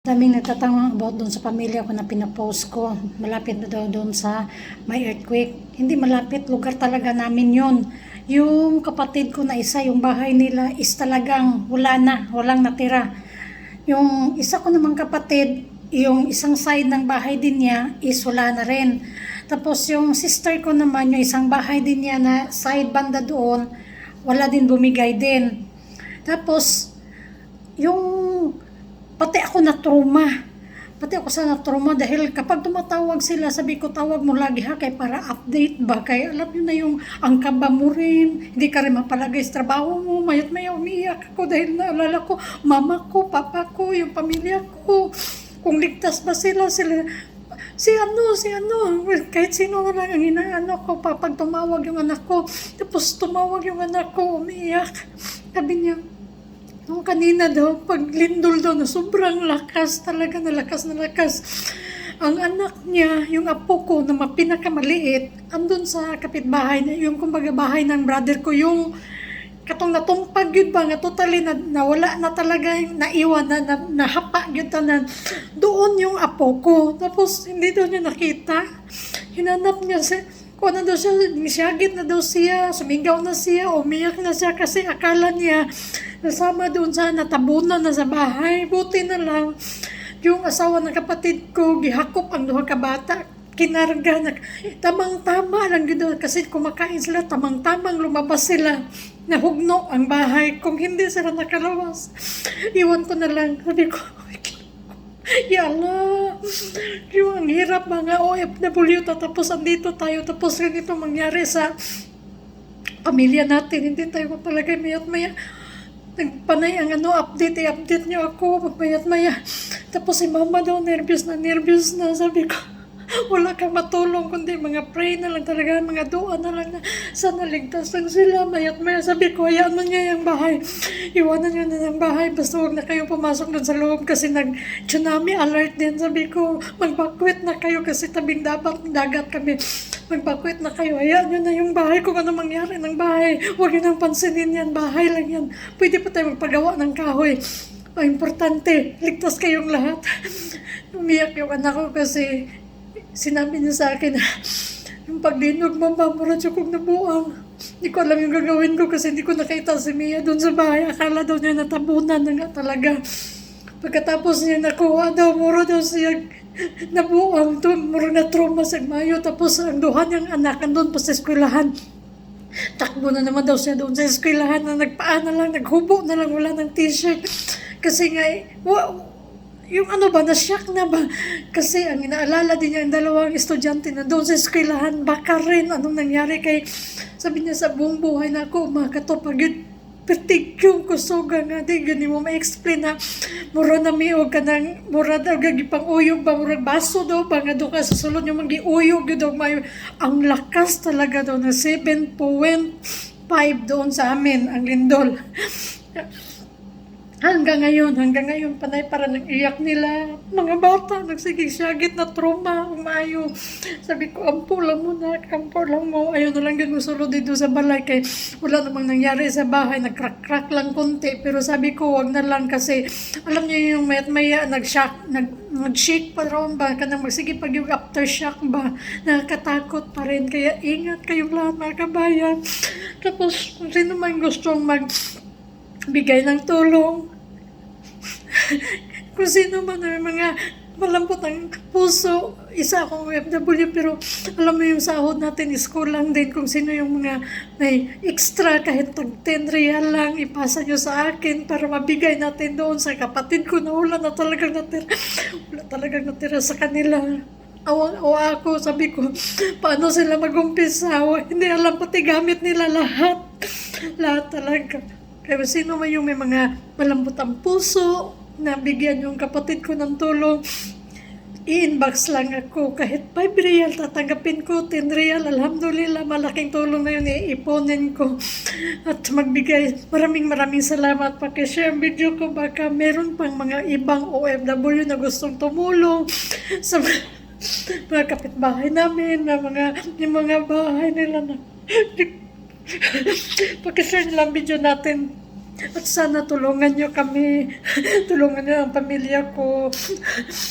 Daming nagtatanong about doon sa pamilya ko na pinapost ko. Malapit na daw doon sa may earthquake. Hindi malapit, lugar talaga namin yon. Yung kapatid ko na isa, yung bahay nila is talagang wala na, walang natira. Yung isa ko namang kapatid, yung isang side ng bahay din niya is wala na rin. Tapos yung sister ko naman, yung isang bahay din niya na side banda doon, wala din bumigay din. Tapos, yung pati ako na trauma. Pati ako sa na-trauma dahil kapag tumatawag sila, sabi ko tawag mo lagi ha kay para update ba. Kaya alam nyo na yung ang kaba mo rin, hindi ka rin mapalagay sa trabaho mo. Mayat maya umiiyak ako dahil naalala ko, mama ko, papa ko, yung pamilya ko. Kung ligtas ba sila, sila si ano, si ano, kahit sino na lang ang inaano ko, papag tumawag yung anak ko, tapos tumawag yung anak ko, umiiyak. Sabi niya, Nung kanina daw, pag lindol daw na sobrang lakas, talaga na lakas na lakas. Ang anak niya, yung apo ko na ma- pinakamaliit, andun sa kapitbahay, yung kumbaga bahay ng brother ko, yung katong natumpag yun ba, nga totally na, nawala na talaga, naiwan na, na nahapa yun na, doon yung apo ko. Tapos hindi daw niya nakita. Hinanap niya si, kung ano daw siya, nisyagit na daw siya, sumigaw na siya, umiyak na siya kasi akala niya nasama doon sa natabunan na sa bahay. Buti na lang, yung asawa ng kapatid ko, gihakop ang duha ka bata, kinarga na, tamang-tama lang doon kasi kumakain sila, tamang-tamang lumabas sila, nahugno ang bahay. Kung hindi sila nakalawas, iwan ko na lang. Sabi ko, Yala, yung ang hirap mga OFW tapos andito tayo. Tapos ganito mangyari sa pamilya natin. Hindi tayo mapalagay mayat maya. Nagpanay ang ano update i-update niyo ako. Mayat maya. Tapos si mama daw nervous na nervous na. Sabi ko wala kang matulong kundi mga pray na lang talaga mga dua na lang na sana ligtas lang sila. Mayat maya sabi ko hayaan mo niya yung bahay. Iwanan niyo na ng bahay basta huwag na kayo pumasok doon sa loob kasi nag tsunami alert din. Sabi ko magbakwit na kayo kasi tabing dapat dagat kami. Magbakwit na kayo hayaan niyo na yung bahay. Kung ano mangyari ng bahay huwag niyo nang pansinin yan. Bahay lang yan. Pwede pa tayo magpagawa ng kahoy. Ang importante, ligtas kayong lahat. Umiyak yung anak ko kasi sinabi niya sa akin na yung paglinog mo, mamuradyo kong nabuang. Hindi ko alam yung gagawin ko kasi hindi ko nakita si Mia doon sa bahay. Akala daw niya natabunan na nga talaga. Pagkatapos niya nakuha daw, muro daw siya nabuang. To, muro na trauma sa mayo. Tapos ang duha niyang anak, andun pa sa eskwelahan. Takbo na naman daw siya doon sa eskwelahan na nagpaan na lang, naghubo na lang, wala ng t-shirt. Kasi nga, eh, wa, yung ano ba, na-shock na ba? Kasi ang inaalala din niya, ang dalawang estudyante na doon sa eskwelahan, baka rin anong nangyari kay, sabi niya sa buong buhay na ako, makatopag yun, pertig yung kusuga nga, di gani mo ma-explain na, mura na miog ka ng, mura daw gagipang uyog ba, mura baso daw ba, nga doon ka sa sulod yung mga uyog yun daw, mayo, ang lakas talaga daw na 7.5 doon sa amin, ang lindol. Hanggang ngayon, hanggang ngayon, panay para nang iyak nila. Mga bata, nagsigig-syagit na trauma, umayo. Sabi ko, ampo lang mo na, ampo lang mo. Ayaw na lang yun musulod dito sa balay kay wala namang nangyari sa bahay. Nag-crack-crack lang konti. Pero sabi ko, wag na lang kasi alam niyo yung mayat maya, nag-shock, nag, nag-shake pa ron ba? Kanang magsige pag yung aftershock ba? Nakakatakot pa rin. Kaya ingat kayong lahat mga kabayan. Tapos, kung sino man gustong mag bigay ng tulong. Kung sino man may mga malambot ang puso, isa akong OFW, pero alam mo yung sahod natin is kulang din kung sino yung mga may extra kahit tag 10 real lang, ipasa nyo sa akin para mabigay natin doon sa kapatid ko na wala na talagang natira. Wala talagang natira sa kanila. Awang-awa ako, sabi ko, paano sila mag-umpisa? Hindi alam pati gamit nila lahat. Lahat talaga. Kaya sino man yung may mga malambot ang puso, na bigyan yung kapatid ko ng tulong, i-inbox lang ako. Kahit 5 real, tatanggapin ko, 10 real, alhamdulillah, malaking tulong na yun, iiponin ko. At magbigay, maraming maraming salamat. Pakishare ang video ko, baka meron pang mga ibang OFW na gustong tumulong sa mga kapitbahay namin, na mga, yung mga bahay nila na Pakishare nila ang video natin. At sana tulungan niyo kami. Tulungan niyo ang pamilya ko.